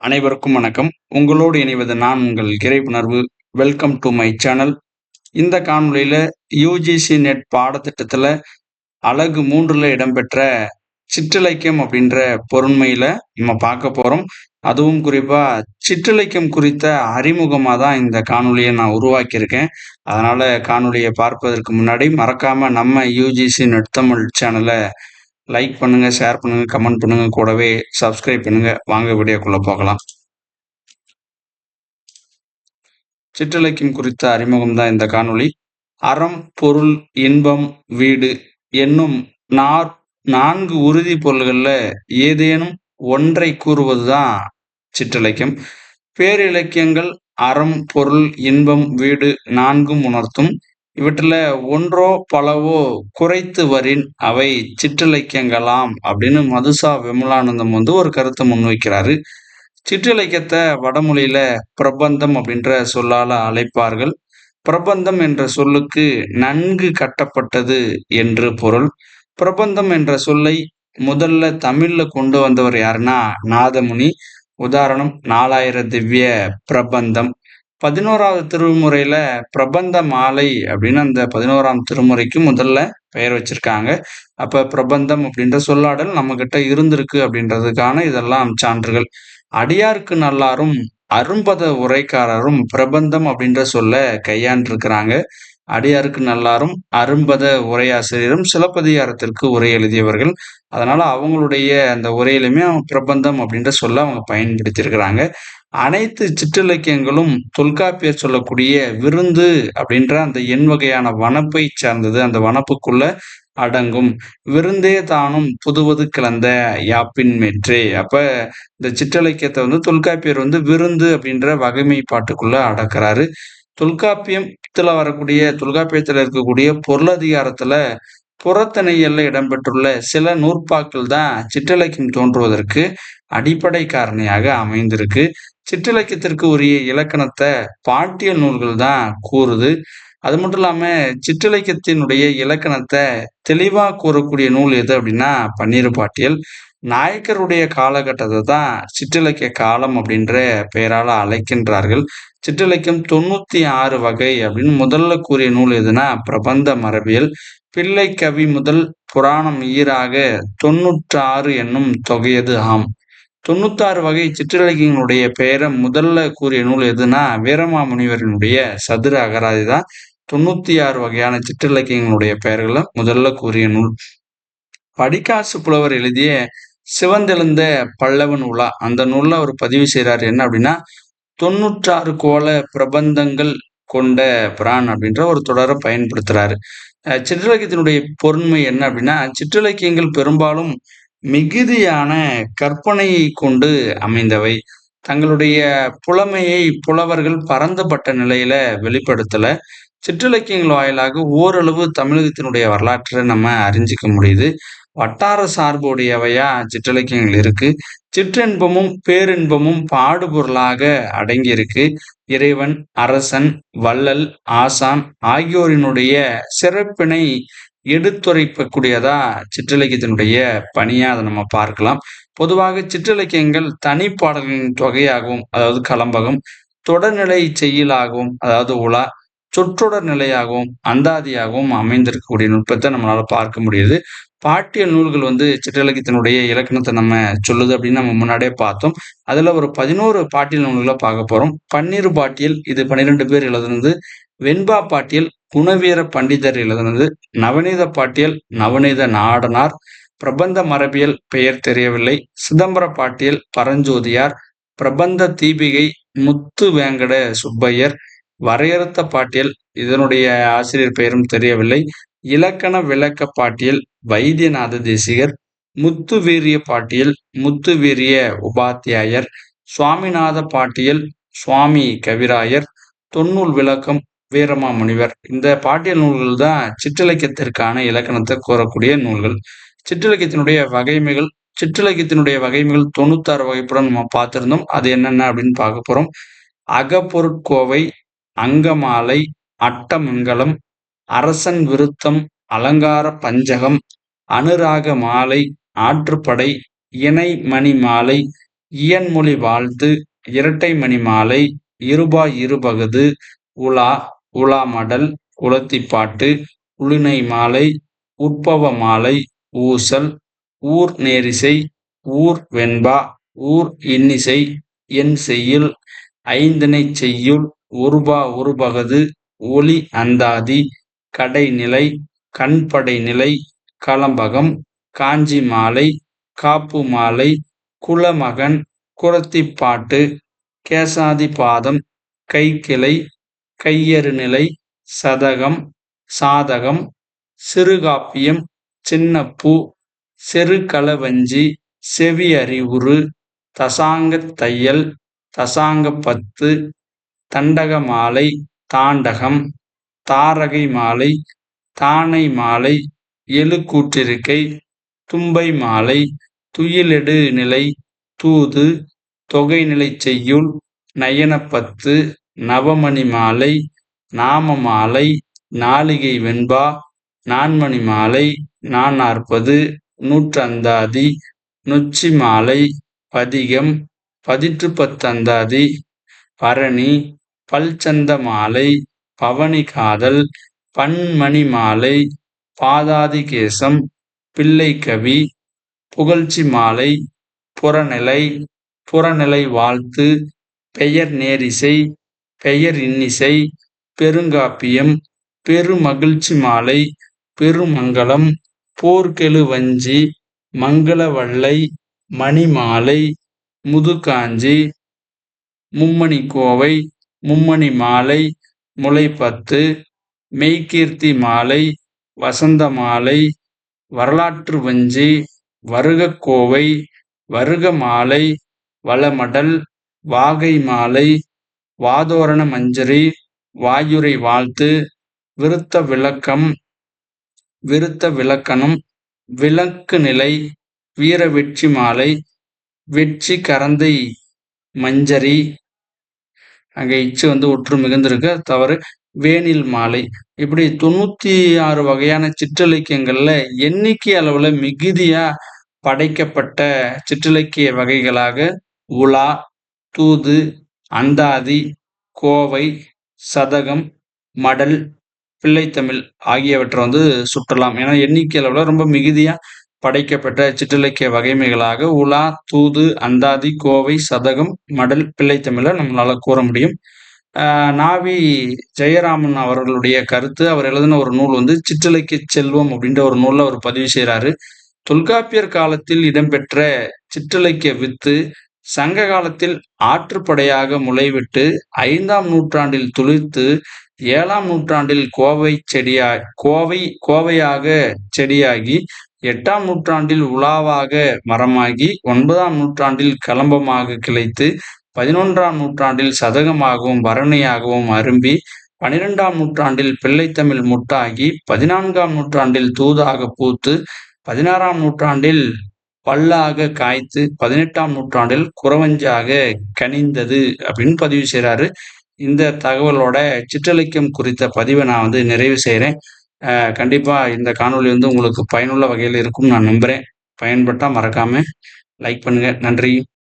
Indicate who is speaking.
Speaker 1: அனைவருக்கும் வணக்கம். உங்களோடு இணைவது நான் உங்கள் இறைப்புணர்வு. வெல்கம் டு மை சேனல் இந்த காணொலியில் யூஜிசி நெட் பாடத்திட்டத்தில் அழகு மூன்றில் இடம்பெற்ற சிற்றிலக்கியம் அப்படின்ற பொருண்மையில் நம்ம பார்க்க போகிறோம் அதுவும் குறிப்பாக சிற்றிலக்கியம் குறித்த அறிமுகமாக தான் இந்த காணொலியை நான் உருவாக்கியிருக்கேன். அதனால் காணொலியை பார்ப்பதற்கு முன்னாடி மறக்காமல் நம்ம யூஜிசி நெட் தமிழ் சேனலை லைக் பண்ணுங்க ஷேர் பண்ணுங்க கமெண்ட் பண்ணுங்க கூடவே சப்ஸ்கிரைப் பண்ணுங்க. வாங்க வீடியோக்குள்ளே போகலாம். சிற்றிலக்கியம் குறித்த அறிமுகம் தான் இந்த காணொளி. அறம் பொருள் இன்பம் வீடு என்னும் நார் நான்கு உறுதி பொருள்களில் ஏதேனும் ஒன்றை கூறுவதுதான் சிற்றிலக்கியம். பேரிலக்கியங்கள் அறம் பொருள் இன்பம் வீடு நான்கும் உணர்த்தும். இவற்றில் ஒன்றோ பலவோ குறைத்து வரின் அவை சிற்றிலக்கியங்களாம் அப்படின்னு மதுசா விமலானந்தம் வந்து ஒரு கருத்தை முன்வைக்கிறாரு. சிற்றிலக்கியத்தை வடமொழியில பிரபந்தம் அப்படின்ற சொல்லால அழைப்பார்கள். பிரபந்தம் என்ற சொல்லுக்கு நன்கு கட்டப்பட்டது என்று பொருள். பிரபந்தம் என்ற சொல்லை முதல்ல தமிழ்ல கொண்டு வந்தவர் யாருன்னா நாதமுனி. உதாரணம் நாலாயிர திவ்ய பிரபந்தம். பதினோராவது திருமுறையில பிரபந்த மாலை அப்படின்னு அந்த பதினோராம் திருமுறைக்கு முதல்ல பெயர் வச்சிருக்காங்க. அப்ப பிரபந்தம் அப்படின்ற சொல்லாடல் நம்ம கிட்ட இருந்திருக்கு அப்படின்றதுக்கான இதெல்லாம் சான்றுகள். அடியாருக்கு நல்லாரும் அரும்பத உரைக்காரரும் பிரபந்தம் அப்படின்ற சொல்ல கையாண்டிருக்கிறாங்க. அடியாருக்கு நல்லாரும் அரும்பத உரையாசிரியரும் சிலப்பதிகாரத்திற்கு உரை எழுதியவர்கள். அதனால அவங்களுடைய அந்த உரையிலுமே பிரபந்தம் அப்படின்ற சொல்ல அவங்க பயன்படுத்தியிருக்கிறாங்க. அனைத்து சிற்றிலக்கியங்களும் தொல்காப்பியர் சொல்லக்கூடிய விருந்து அப்படின்ற அந்த எண் வகையான வனப்பை சார்ந்தது. அந்த வனப்புக்குள்ள அடங்கும். விருந்தே தானும் புதுவது கிளந்த யாப்பின் மெற்றே. அப்ப இந்த சிற்றிலக்கியத்தை வந்து தொல்காப்பியர் வந்து விருந்து அப்படின்ற வகைமை பாட்டுக்குள்ள அடக்கிறாரு. தொல்காப்பியத்துல வரக்கூடிய தொல்காப்பியத்துல இருக்கக்கூடிய பொருளதிகாரத்துல புறத்தனையல்ல இடம்பெற்றுள்ள சில நூற்பாக்கள் தான் சிற்றிலக்கியம் தோன்றுவதற்கு அடிப்படை காரணியாக அமைந்திருக்கு. சிற்றிலக்கியத்திற்கு உரிய இலக்கணத்தை பாட்டியல் நூல்கள் தான் கூறுது. அது மட்டும் இல்லாம சிற்றிலக்கியத்தினுடைய இலக்கணத்தை தெளிவா கூறக்கூடிய நூல் எது அப்படின்னா பன்னீர் பாட்டியல். நாயக்கருடைய காலகட்டத்தை தான் சிற்றிலக்கிய காலம் அப்படின்ற பெயரால் அழைக்கின்றார்கள். சிற்றிலக்கியம் தொண்ணூத்தி ஆறு வகை அப்படின்னு முதல்ல கூறிய நூல் எதுனா பிரபந்த மரபியல். பிள்ளை கவி முதல் புராணம் ஈராக தொன்னூற்றாறு என்னும் தொகையது ஆம். தொண்ணூத்தாறு வகை சிற்றிலக்கியங்களுடைய பெயரை முதல்ல கூறிய நூல் எதுனா வீரமாமுனிவரினுடைய சதுர அகராதி தான். தொண்ணூத்தி ஆறு வகையான சிற்றிலக்கியங்களுடைய பெயர்களை முதல்ல கூறிய நூல். படிக்காசு புலவர் எழுதிய சிவந்தெழுந்த பல்லவன் உலா. அந்த நூல்ல அவர் பதிவு செய்யறாரு என்ன அப்படின்னா தொண்ணூற்றாறு கோல பிரபந்தங்கள் கொண்ட பிரான் அப்படின்ற ஒரு தொடரை பயன்படுத்துறாரு. சிற்றிலக்கியத்தினுடைய பொருண்மை என்ன அப்படின்னா சிற்றிலக்கியங்கள் பெரும்பாலும் மிகுதியான கற்பனையை கொண்டு அமைந்தவை. தங்களுடைய புலமையை புலவர்கள் பரந்தப்பட்ட நிலையில வெளிப்படுத்தல. சிற்றிலக்கியங்கள் வாயிலாக ஓரளவு தமிழகத்தினுடைய வரலாற்றை நம்ம அறிஞ்சிக்க முடியுது. வட்டார சார்புடையவையா? சிற்றிலக்கியங்கள் இருக்கு. சிற்றின்பமும் பேரின்பமும் பாடுபொருளாக அடங்கியிருக்கு. இறைவன் அரசன் வள்ளல் ஆசான் ஆகியோரினுடைய சிறப்பினை எடுத்துரைக்கக்கூடியதா சிற்றிலக்கியத்தினுடைய பணியா? அதை நம்ம பார்க்கலாம். பொதுவாக சிற்றிலக்கியங்கள் தனிப்பாடல்களின் தொகையாகவும் அதாவது கலம்பகம் தொடர்நிலை செய்யலாகவும் அதாவது உலா சொற்றொடர் நிலையாகவும் அந்தாதியாகவும் அமைந்திருக்கக்கூடிய நுட்பத்தை நம்மளால பார்க்க முடியுது. பாட்டியல் நூல்கள் வந்து சிற்றிலக்கியத்தினுடைய இலக்கணத்தை நம்ம சொல்லுது அப்படின்னு நம்ம முன்னாடியே பார்த்தோம். அதில் ஒரு பதினோரு பாட்டியல் நூல்களை பார்க்க போகிறோம் பன்னீர் பாட்டியல் இது பன்னிரெண்டு பேர் எழுதுனது. வெண்பா பாட்டியல் குணவீர பண்டிதர் எழுதுனது. நவநீத பாட்டியல் நவநீத நாடனார். பிரபந்த மரபியல் பெயர் தெரியவில்லை. சிதம்பர பாட்டியல் பரஞ்சோதியார். பிரபந்த தீபிகை முத்து வேங்கட சுப்பையர். வரையறுத்த பாட்டியல் இதனுடைய ஆசிரியர் பெயரும் தெரியவில்லை. இலக்கண விளக்க பாட்டியல் வைத்தியநாத தேசிகர் முத்துவீரிய பாட்டியல் முத்துவீரிய உபாத்தியாயர் சுவாமிநாத பாட்டியல் சுவாமி கவிராயர் தொன்னூல் விளக்கம் வீரமா முனிவர் இந்த பாட்டியல் நூல்கள் தான் சிற்றிலக்கியத்திற்கான இலக்கணத்தை கோரக்கூடிய நூல்கள். சிற்றிலக்கியத்தினுடைய வகைமைகள் சிற்றிலக்கியத்தினுடைய வகைமைகள் தொண்ணூத்தாறு வகைப்புடன் நம்ம பார்த்திருந்தோம். அது என்னென்ன அப்படின்னு பார்க்க போறோம். அகப்பொருட்கோவை அங்கமாலை அட்டமங்கலம் அரசன் விருத்தம் அலங்கார பஞ்சகம் அனுராக மாலை ஆற்றுப்படை இணை மணி மாலை இயன்மொழி வாழ்த்து இரட்டை மணி மாலை இருபாய் இருபகுது உலா உலா மடல் உலத்திப்பாட்டு உளுனை மாலை உற்பவ மாலை ஊசல் ஊர் நேரிசை ஊர் வெண்பா ஊர் இன்னிசை என் செய்யுள் ஐந்தனை செய்யுள் ஒருபா ஒருபகது ஒளி அந்தாதி கடைநிலை கண்படை நிலை கலம்பகம் காஞ்சி மாலை காப்பு மாலை குலமகன் குரத்திப்பாட்டு கேசாதி பாதம் கைக்கிளை கையறுநிலை சதகம் சாதகம் சிறுகாப்பியம் சின்னப்பூ செருக்களவஞ்சி செவி அறிவுறு தசாங்கத் தையல் தசாங்கப் பத்து தண்டக மாலை தாண்டகம் தாரகை மாலை தானை மாலை எழுக்கூற்றிருக்கை தும்பை மாலை துயிலெடு நிலை தூது தொகைநிலைச் செய்யுள் நயனப்பத்து நவமணி மாலை நாம மாலை நாளிகை வெண்பா நான்மணி மாலை நானாற்பது நூற்றந்தாதி நொச்சி மாலை பதிகம் பதிற்று பத்தந்தாதி பரணி பல்சந்த மாலை பவனி காதல் பன்மணி மாலை பாதாதிகேசம் பிள்ளைக்கவி புகழ்ச்சி மாலை புறநிலை புறநிலை வாழ்த்து பெயர் நேரிசை பெயர் இன்னிசை பெருங்காப்பியம் பெருமகிழ்ச்சி மாலை பெருமங்கலம் போர்க்கெழு வஞ்சி மங்களவல்லை மணிமாலை முதுகாஞ்சி மும்மணி கோவை மும்மணி மாலை முளைப்பத்து மெய்கீர்த்தி மாலை வசந்த மாலை வரலாற்று வஞ்சி வருகக்கோவை வருக மாலை வளமடல் வாகை மாலை வாதோரண மஞ்சரி வாயுரை வாழ்த்து விருத்த விளக்கம் விருத்த விளக்கணம் விளக்கு நிலை வீர வெற்றி மாலை வெற்றி கரந்தை மஞ்சரி. அங்கே இச்சு வந்து ஒற்று மிகுந்திருக்க தவறு. வேனில் மாலை. இப்படி தொண்ணூத்தி ஆறு வகையான சிற்றிலக்கியங்கள்ல எண்ணிக்கை அளவுல மிகுதியா படைக்கப்பட்ட சிற்றிலக்கிய வகைகளாக உலா தூது அந்தாதி கோவை சதகம் மடல் பிள்ளைத்தமிழ் ஆகியவற்றை வந்து சுற்றலாம். ஏன்னா எண்ணிக்கை அளவில் ரொம்ப மிகுதியாக படைக்கப்பட்ட சிற்றிலக்கிய வகைமைகளாக உலா தூது அந்தாதி கோவை சதகம் மடல் பிள்ளைத்தமிழை நம்மளால் கூற முடியும். நாவி ஜெயராமன் அவர்களுடைய கருத்து அவர் எழுதின ஒரு நூல் வந்து சிற்றிலக்கிய செல்வம் அப்படின்ற ஒரு நூலில் அவர் பதிவு செய்கிறாரு தொல்காப்பியர் காலத்தில் இடம்பெற்ற சிற்றிலக்கிய வித்து சங்க காலத்தில் ஆற்றுப்படையாக முளைவிட்டு ஐந்தாம் நூற்றாண்டில் துளிர்த்து ஏழாம் நூற்றாண்டில் கோவை செடியா கோவை கோவையாக செடியாகி எட்டாம் நூற்றாண்டில் உலாவாக மரமாகி ஒன்பதாம் நூற்றாண்டில் கலம்பமாக கிளைத்து பதினொன்றாம் நூற்றாண்டில் சதகமாகவும் பரணியாகவும் அரும்பி பனிரெண்டாம் நூற்றாண்டில் பிள்ளைத்தமிழ் முட்டாகி பதினான்காம் நூற்றாண்டில் தூதாக பூத்து பதினாறாம் நூற்றாண்டில் பல்லாக காய்த்து பதினெட்டாம் நூற்றாண்டில் குறவஞ்சாக கனிந்தது அப்படின்னு பதிவு செய்கிறாரு இந்த தகவலோட சிற்றலிக்கம் குறித்த பதிவை நான் வந்து நிறைவு செய்கிறேன் கண்டிப்பாக இந்த காணொலி வந்து உங்களுக்கு பயனுள்ள வகையில் இருக்கும் நான் நம்புகிறேன் பயன்பட்டால் மறக்காமல் லைக் பண்ணுங்கள் நன்றி.